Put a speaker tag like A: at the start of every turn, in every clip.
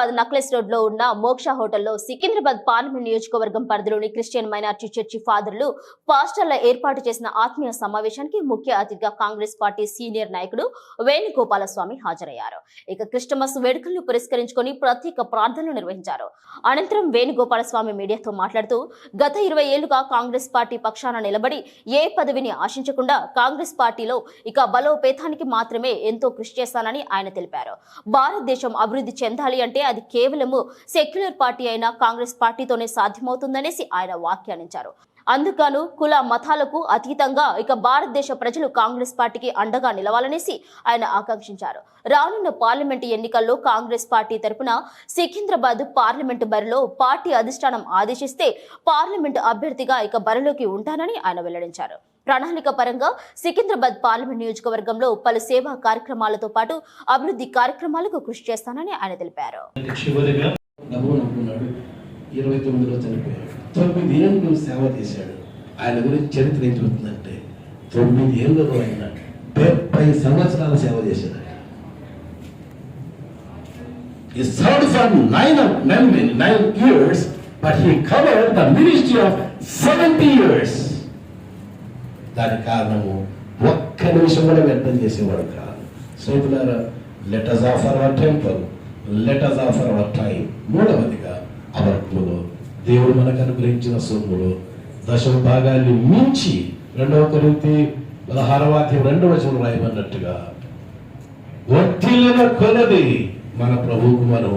A: Secunderabad necklace రోడ్లో ఉన్న మోక్ష హోటల్లో సికింద్రాబాద్ పార్లమెంట్ నియోజకవర్గం పరిధిలోని క్రిస్టియన్ మైనార్టీ చర్చి ఫాదర్లు పాస్టర్ల ఏర్పాటు చేసిన ఆత్మీయ సమావేశానికి ముఖ్య అతిథిగా కాంగ్రెస్ పార్టీ సీనియర్ నాయకుడు వేణుగోపాలస్వామి హాజరయ్యారు. ఇక క్రిస్టమస్ వేడుకలను పురస్కరించుకుని ప్రత్యేక ప్రార్థనలు నిర్వహించారు. అనంతరం వేణుగోపాలస్వామి మీడియాతో మాట్లాడుతూ గత ఇరవై ఏళ్ళుగా కాంగ్రెస్ పార్టీ పక్షాన నిలబడి ఏ పదవిని ఆశించకుండా కాంగ్రెస్ పార్టీలో ఇక బలోపేతానికి మాత్రమే ఎంతో కృషి చేస్తానని ఆయన తెలిపారు. భారతదేశం అభివృద్ధి చెందాలి అంటే అది కేవలము సెక్యులర్ పార్టీ అయిన కాంగ్రెస్ పార్టీతోనే సాధ్యమవుతుందనేసి ఆయన వ్యాఖ్యానించారు. అందుకను కుల మతాలకు అతీతంగా ఇక భారతదేశ ప్రజలు కాంగ్రెస్ పార్టీకి అండగా నిలవాలనేసి ఆయన ఆకాంక్షించారు. రానున్న పార్లమెంటు ఎన్నికల్లో కాంగ్రెస్ పార్టీ తరపున సికింద్రాబాద్ పార్లమెంటు బరిలో పార్టీ అధిష్టానం ఆదేశిస్తే పార్లమెంటు అభ్యర్థిగా ఇక బరిలోకి ఉంటానని ఆయన వెల్లడించారు. ప్రణాళిక పరంగా సికింద్రాబాద్ పార్లమెంట్ నియోజకవర్గంలో పలు సేవా కార్యక్రమాలతో పాటు అభివృద్ధి కార్యక్రమాలకు కృషి చేస్తానని ఆయన తెలిపారు.
B: ఇరవై తొమ్మిదిలో చనిపోయాడు తొమ్మిది ఏళ్ళు సేవ చేశాడు. ఆయన గురించి చరిత్ర ఏం చెబుతుందంటే తొమ్మిది ఏళ్ళలో ఆయన డెబ్బై సంవత్సరాల సేవ చేశాడు. He served for nine, nine, nine years, but he covered the ministry of seventy years. దానికి కారణము ఒక్క నిమిషం కూడా వ్యర్థం చేసేవాడు కాదు. సోపులారా letters of our temple letters of our time మూడవదిగా అవర్కులో దేవుడు మనకు అనుగ్రహించిన సొమ్ములు దశమ భాగాన్ని మించి రెండవ కొరింతి పదహారవ అధ్యాయం రెండవ వచనం రాయమన్నట్టుగా వర్తిల్లిన కొలది మన ప్రభువుకు మనం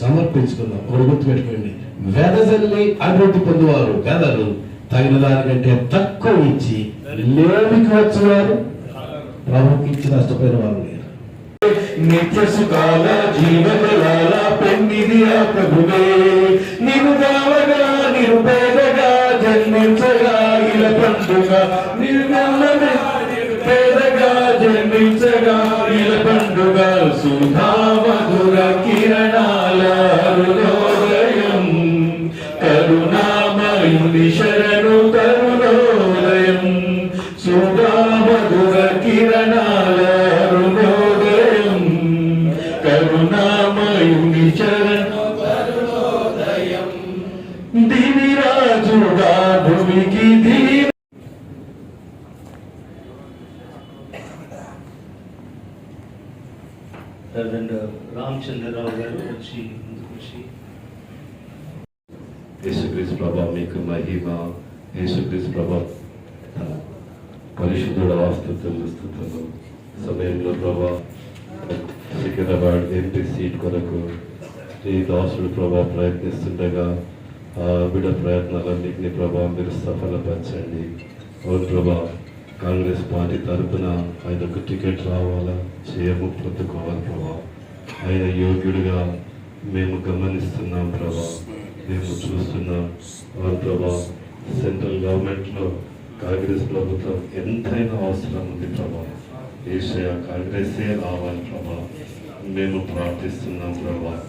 B: సమర్పించుకుందాం. ఒకటి గుర్తుపెట్టుకోండి వెదజల్లి అభివృద్ధి పొందువారు గదరు. తగిన దానికంటే తక్కువ ఇచ్చి లేమికి వచ్చేవారు ప్రభుకి ఇచ్చి నష్టపోయిన వారు లేరు.
C: నిత్య సుఖాల జీవజలాల పెండిది ఆ ప్రభువే. నీవు కావగా నిరుపేదగా జన్మించగా ఇలా పండుగ. నిర్మలమే పేదగా జన్మించగా ఇలా పండుగ. సుధా
D: రెవరెండ్ రామచంద్రరావు గారు వచ్చి ముందుకు వచ్చి.
E: యేసుక్రీస్ ప్రభా మీకు మహిమ యేసుక్రీస్ ప్రభా పరిశుద్ధుడ వాస్తుతులు స్థుతులు. సమయంలో ప్రభా సికింద్రాబాద్ ఎంపీ సీట్ కొరకు శ్రీ దాసుడు ప్రభా ప్రయత్నిస్తుండగా ఆ బిడ ప్రయత్నాలన్నింటినీ ప్రభా మీరు సఫలపరచండి. ఓ ప్రభా కాంగ్రెస్ పార్టీ తరపున ఆయనకు టికెట్ రావాలా? చేయము పొందుకోవాలి ప్రభా. ఆయన యోగ్యుడిగా మేము గమనిస్తున్నాం ప్రభా. మేము చూస్తున్నాం. అవును ప్రభా సెంట్రల్ గవర్నమెంట్లో కాంగ్రెస్ ప్రభుత్వం ఎంతైనా అవసరం ఉంది ప్రభా. ఏషయ కాంగ్రెసే రావాలి ప్రభా. మేము ప్రార్థిస్తున్నాం ప్రభా.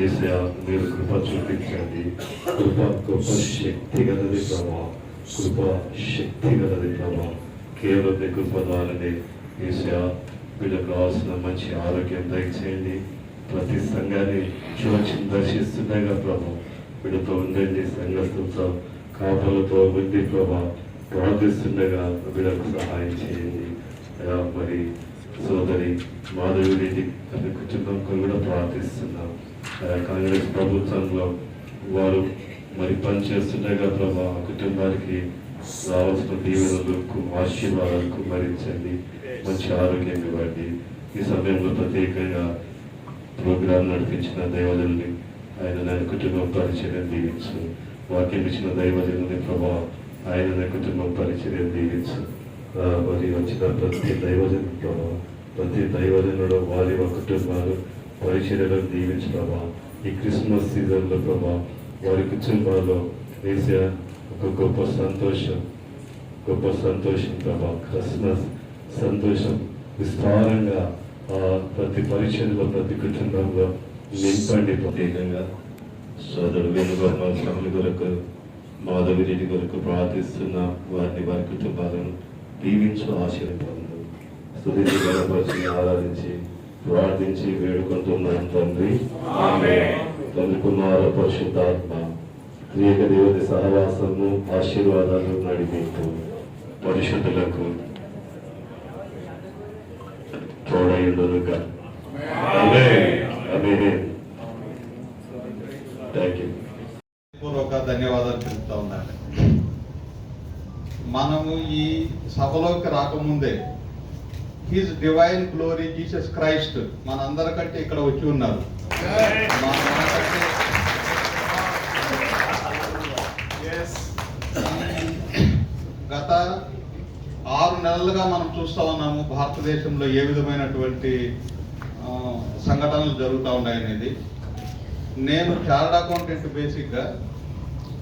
E: ఏషయ మీరు కృప చూపించండి. కృప గొప్ప శక్తి గలది ప్రభా. కృప శక్తి గలది ప్రభా. కేవలం మీ కృప ద్వారానే ఈసా వీళ్ళకు కావాల్సిన మంచి ఆరోగ్యం దయచేయండి. ప్రతి సంఘాన్ని చూచి దర్శిస్తుండగా ప్రభా వీళ్ళతో ఉండండి సంఘస్థులతో కాపలతో ఉంది ప్రభా ప్రార్థిస్తుండగా వీళ్ళకు సహాయం చేయండి. మరి సోదరి మాధవి రెడ్డి అనే కుటుంబం కూడా ప్రార్థిస్తున్నాం. కాంగ్రెస్ ప్రభుత్వంలో వారు మరి పనిచేస్తుండగా ప్రభా ఆ కుటుంబానికి రావాల్సిన దీవెనలకు ఆశీర్వాదాలకు మరించండి. మంచి ఆరోగ్యం ఇవ్వండి. ఈ సమయంలో ప్రత్యేకంగా ప్రోగ్రాం నడిపించిన దైవజనుని ఆయన నా కుటుంబం పరిచయం దీవించు. వాక్యం ఇచ్చిన దైవజనుని ప్రభా ఆయన నా కుటుంబం పరిచయం దీవించు. మరి వచ్చిన ప్రతి దైవజను ప్రభా ప్రతి దైవజనుడు వారి వారి కుటుంబాలు పరిచర్యలను దీవించు ప్రభా. ఈ క్రిస్మస్ సీజన్లో ప్రభా వారి కుటుంబాల్లో వేసే ఒక గొప్ప సంతోషం గొప్ప సంతోషం ప్రభా. క్రిస్మస్ సంతోషం విస్తారంగా ఆ ప్రతి పరిచయంలో ప్రతి కుటుంబంలో నింపండి ప్రత్యేకంగా సోదరుడు వేణుగోపాల స్వామి కొరకు మాధవి రెడ్డి కొరకు ప్రార్థిస్తున్న వారిని వారి కుటుంబాలను దీవించు ఆశీర్వాదం స్థుతి బలపరిచి ఆరాధించి ప్రార్థించి వేడుకుంటున్నాం తండ్రి. తండ్రి కుమార పరిశుద్ధాత్మ. త్రియక దేవత సహవాసము ఆశీర్వాదాలు నడిపింపు పరిశుద్ధులకు యూ
F: పూర్వక ధన్యవాదాలు తెలుపుతా ఉండాలి మనము ఈ సభలోకి రాకముందే his divine glory Jesus Christ మనందరికంటే ఇక్కడ వచ్చి ఉన్నారు మన- మనకంటే గత ఆరు నెలలుగా మనం చూస్తా ఉన్నాము భారతదేశంలో ఏ విధమైనటువంటి సంఘటనలు జరుగుతూ ఉన్నాయనేది నేను చార్ట్ అకౌంటెంట్ బేసిక్గా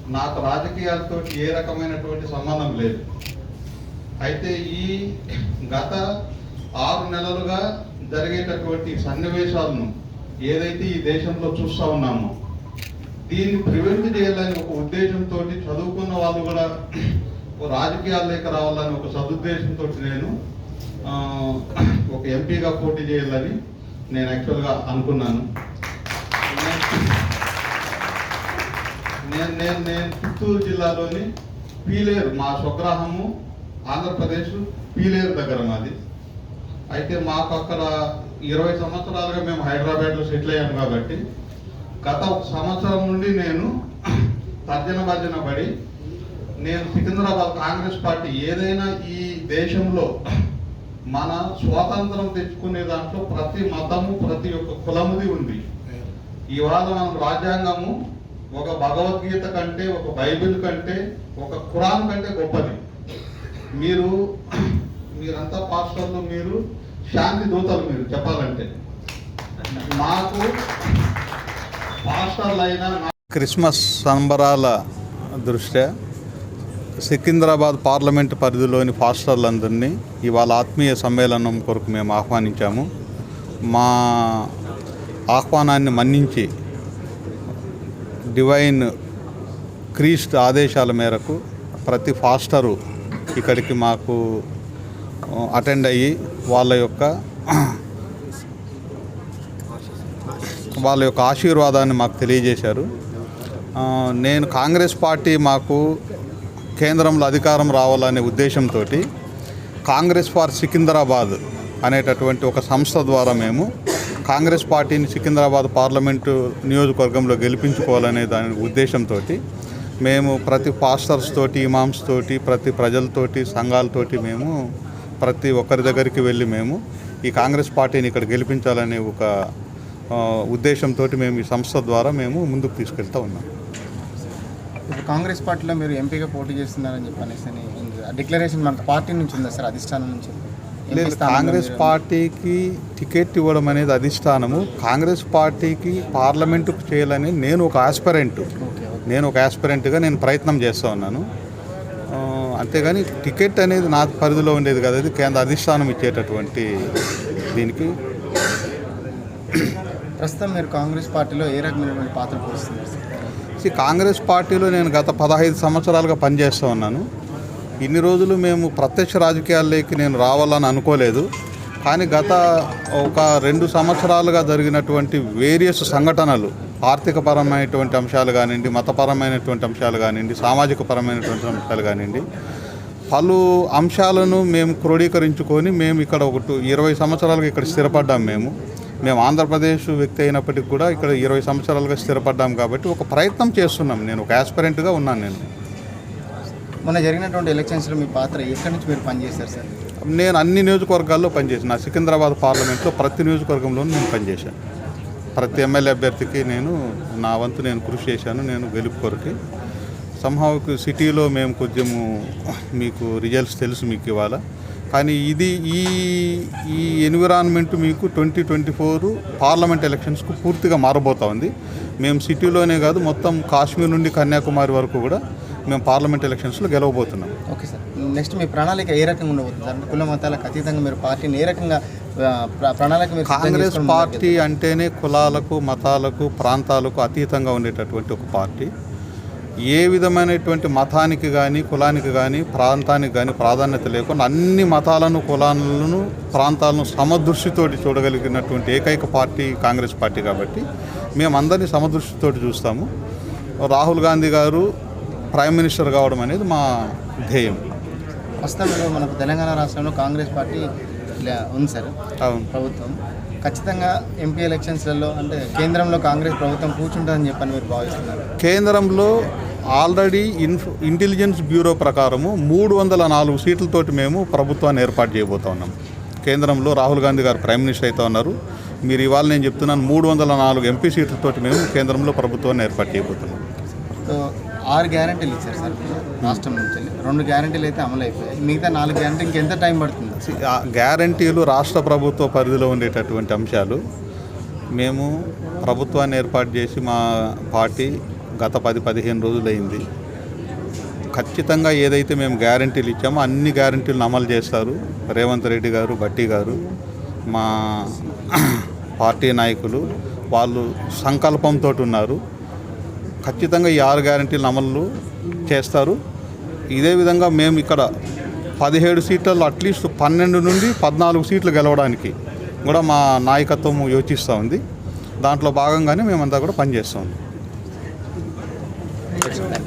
F: నాకు రాజకీయాలతో ఏ రకమైనటువంటి సంబంధం లేదు. అయితే ఈ గత ఆరు నెలలుగా జరిగేటటువంటి సన్నివేశాలను ఏదైతే ఈ దేశంలో చూస్తూ ఉన్నామో దీన్ని ప్రివెంట్ చేయాలని ఒక ఉద్దేశంతో చదువుకున్న వాళ్ళు కూడా రాజకీయాల్లోకి రావాలని ఒక సదుద్దేశంతో నేను ఒక ఎంపీగా పోటీ చేయాలని నేను యాక్చువల్గా అనుకున్నాను. నేను నేను నేను చిత్తూరు జిల్లాలోని పీలేరు మా స్వగ్రహము ఆంధ్రప్రదేశ్ పీలేరు దగ్గర మాది. అయితే మాకు అక్కడ ఇరవై సంవత్సరాలుగా మేము హైదరాబాద్లో సెటిల్ అయ్యాము కాబట్టి గత ఒక సంవత్సరం నుండి నేను తర్జన భర్జన పడి నేను సికింద్రాబాద్ కాంగ్రెస్ పార్టీ ఏదైనా ఈ దేశంలో మన స్వాతంత్రం తెచ్చుకునే దాంట్లో ప్రతి మతము ప్రతి ఒక్క కులముది ఉంది. ఇవాళ మనం రాజ్యాంగము ఒక భగవద్గీత కంటే ఒక బైబిల్ కంటే ఒక ఖురాన్ కంటే గొప్పది. మీరు మీరంతా పాస్టర్లు మీరు శాంతి దూతలు మీరు చెప్పాలంటే. మాకు పాస్టర్లు అయినా
G: క్రిస్మస్ సంబరాల దృష్ట్యా సికింద్రాబాద్ పార్లమెంట్ పరిధిలోని పాస్టర్లందరినీ ఇవాళ ఆత్మీయ సమ్మేళనం కొరకు మేము ఆహ్వానించాము. మా ఆహ్వానాన్ని మన్నించి డివైన్ క్రీస్ట్ ఆదేశాల మేరకు ప్రతి ఫాస్టరు ఇక్కడికి మాకు అటెండ్ అయ్యి వాళ్ళ యొక్క వాళ్ళ యొక్క ఆశీర్వాదాన్ని మాకు తెలియజేశారు. నేను కాంగ్రెస్ పార్టీ మాకు కేంద్రంలో అధికారం రావాలనే ఉద్దేశంతో కాంగ్రెస్ ఫార్ సికింద్రాబాద్ అనేటటువంటి ఒక సంస్థ ద్వారా మేము కాంగ్రెస్ పార్టీని సికింద్రాబాద్ పార్లమెంటు నియోజకవర్గంలో గెలిపించుకోవాలనే దాని ఉద్దేశంతో మేము ప్రతి పాస్టర్స్ తోటి ఇమామ్స్ తోటి ప్రతి ప్రజలతోటి సంఘాలతోటి మేము ప్రతి ఒక్కరి దగ్గరికి వెళ్ళి మేము ఈ కాంగ్రెస్ పార్టీని ఇక్కడ గెలిపించాలనే ఒక ఉద్దేశంతో మేము ఈ సంస్థ ద్వారా మేము ముందుకు తీసుకెళ్తా ఉన్నాం.
H: ఇప్పుడు కాంగ్రెస్ పార్టీలో మీరు ఎంపీగా పోటీ చేస్తున్నారని చెప్పనేసి అని ఉంది. ఆ డిక్లరేషన్ మన పార్టీ నుంచి ఉందా సార్? అధిష్టానం నుంచి?
G: లేదు కాంగ్రెస్ పార్టీకి టికెట్ ఇవ్వడం అనేది అధిష్టానము. కాంగ్రెస్ పార్టీకి పార్లమెంటుకు చేయాలని నేను ఒక ఆస్పిరెంట్. నేను ఒక ఆస్పిరెంట్గా నేను ప్రయత్నం చేస్తూ ఉన్నాను. అంతేగాని టికెట్ అనేది నా పరిధిలో ఉండేది కదా. అది కేంద్ర అధిష్టానం ఇచ్చేటటువంటి దీనికి.
H: ప్రస్తుతం మీరు కాంగ్రెస్ పార్టీలో ఏ రకమైనటువంటి పాత్ర పోస్తున్నారు
G: కాంగ్రెస్ పార్టీలో నేను గత పదహైదు సంవత్సరాలుగా పనిచేస్తూ ఉన్నాను. ఇన్ని రోజులు మేము ప్రత్యక్ష రాజకీయాల్లోకి నేను రావాలని అనుకోలేదు. కానీ గత ఒక రెండు సంవత్సరాలుగా జరిగినటువంటి వేరియస్ సంఘటనలు ఆర్థికపరమైనటువంటి అంశాలు కానివ్వండి మతపరమైనటువంటి అంశాలు కానివ్వండి సామాజిక పరమైనటువంటి అంశాలు కానివ్వండి పలు అంశాలను మేము క్రోడీకరించుకొని మేము ఇక్కడ ఒకటి ఇరవై సంవత్సరాలుగా ఇక్కడ స్థిరపడ్డాం మేము. మేము ఆంధ్రప్రదేశ్ వ్యక్తి అయినప్పటికీ కూడా ఇక్కడ ఇరవై సంవత్సరాలుగా స్థిరపడ్డాం కాబట్టి ఒక ప్రయత్నం చేస్తున్నాం. నేను ఒక ఆస్పిరెంట్గా ఉన్నాను నేను.
H: మొన్న జరిగినటువంటి ఎలక్షన్స్లో మీ పాత్ర ఎక్కడి నుంచి మీరు పనిచేశారు సార్?
G: నేను అన్ని నియోజకవర్గాల్లో పనిచేసాను నా సికింద్రాబాద్ పార్లమెంట్లో ప్రతి నియోజకవర్గంలోనూ నేను పనిచేశాను. ప్రతి ఎమ్మెల్యే అభ్యర్థికి నేను నా వంతు నేను కృషి చేశాను. నేను గెలుపు కొరకు సంహావుకు సిటీలో మేము కొంచెము మీకు రిజల్ట్స్ తెలుసు మీకు ఇవాళ. కానీ ఇది ఈ ఈ ఎన్విరాన్మెంట్ మీకు ట్వంటీ ట్వంటీ ఫోర్ పార్లమెంట్ ఎలక్షన్స్కు పూర్తిగా మారబోతా ఉంది. మేము సిటీలోనే కాదు మొత్తం కాశ్మీర్ నుండి కన్యాకుమారి వరకు కూడా మేము పార్లమెంట్ ఎలక్షన్స్లో గెలవబోతున్నాం.
H: Okay sir. నెక్స్ట్ మీ ప్రణాళిక ఏ రకంగా ఉండబోతుంది సార్? కుల మతాలకు అతీతంగా మీరు పార్టీని ఏ రకంగా ప్రణాళిక
G: కాంగ్రెస్ పార్టీ? అంటేనే కులాలకు మతాలకు ప్రాంతాలకు అతీతంగా ఉండేటటువంటి ఒక పార్టీ. ఏ విధమైనటువంటి మతానికి కానీ కులానికి కానీ ప్రాంతానికి కానీ ప్రాధాన్యత లేకుండా అన్ని మతాలను కులాలను ప్రాంతాలను సమదృష్టితోటి చూడగలిగినటువంటి ఏకైక పార్టీ కాంగ్రెస్ పార్టీ కాబట్టి మేము అందరినీ సమదృష్టితోటి చూస్తాము. రాహుల్ గాంధీ గారు ప్రైమ్ మినిస్టర్ కావడం అనేది మా ధ్యేయం.
H: ప్రస్తుతం మనకు తెలంగాణ రాష్ట్రంలో కాంగ్రెస్ పార్టీ ఉంది సార్.
G: అవును.
H: ప్రభుత్వం. ఖచ్చితంగా ఎంపీ ఎలక్షన్స్లలో అంటే కేంద్రంలో కాంగ్రెస్ ప్రభుత్వం కూర్చుంటుందని చెప్పని మీరు భావిస్తున్నారు.
G: కేంద్రంలో ఆల్రెడీ ఇన్ఫ్ ఇంటెలిజెన్స్ బ్యూరో ప్రకారము మూడు వందల నాలుగు సీట్లతోటి మేము ప్రభుత్వాన్ని ఏర్పాటు చేయబోతా ఉన్నాం. కేంద్రంలో రాహుల్ గాంధీ గారు ప్రైమ్ మినిస్టర్ అవుతా ఉన్నారు. మీరు ఇవాళ నేను చెప్తున్నాను మూడు వందల నాలుగు ఎంపీ సీట్లతోటి మేము కేంద్రంలో ప్రభుత్వాన్ని ఏర్పాటు చేయబోతున్నాం.
H: సో ఆరు గ్యారంటీలు ఇచ్చారు సార్ రాష్ట్రం నుంచి. రెండు గ్యారంటీలు అయితే అమలు అయిపోయాయి. మిగతా నాలుగు గ్యారంటీ ఇంకెంత టైం పడుతుంది?
G: గ్యారంటీలు రాష్ట్ర ప్రభుత్వ పరిధిలో ఉండేటటువంటి అంశాలు. మేము ప్రభుత్వాన్ని ఏర్పాటు చేసి మా పార్టీ గత పది పదిహేను రోజులైంది. ఖచ్చితంగా ఏదైతే మేము గ్యారంటీలు ఇచ్చామో అన్ని గ్యారంటీలను అమలు చేస్తారు. రేవంత్ రెడ్డి గారు బట్టి గారు మా పార్టీ నాయకులు వాళ్ళు సంకల్పంతో ఉన్నారు. ఖచ్చితంగా ఈ ఆరు గ్యారంటీలను అమలు చేస్తారు. ఇదే విధంగా మేము ఇక్కడ పదిహేడు సీట్లలో అట్లీస్ట్ పన్నెండు నుండి పద్నాలుగు సీట్లు గెలవడానికి కూడా మా నాయకత్వం యోచిస్తూ ఉంది. దాంట్లో భాగంగానే మేమంతా కూడా పనిచేస్తాం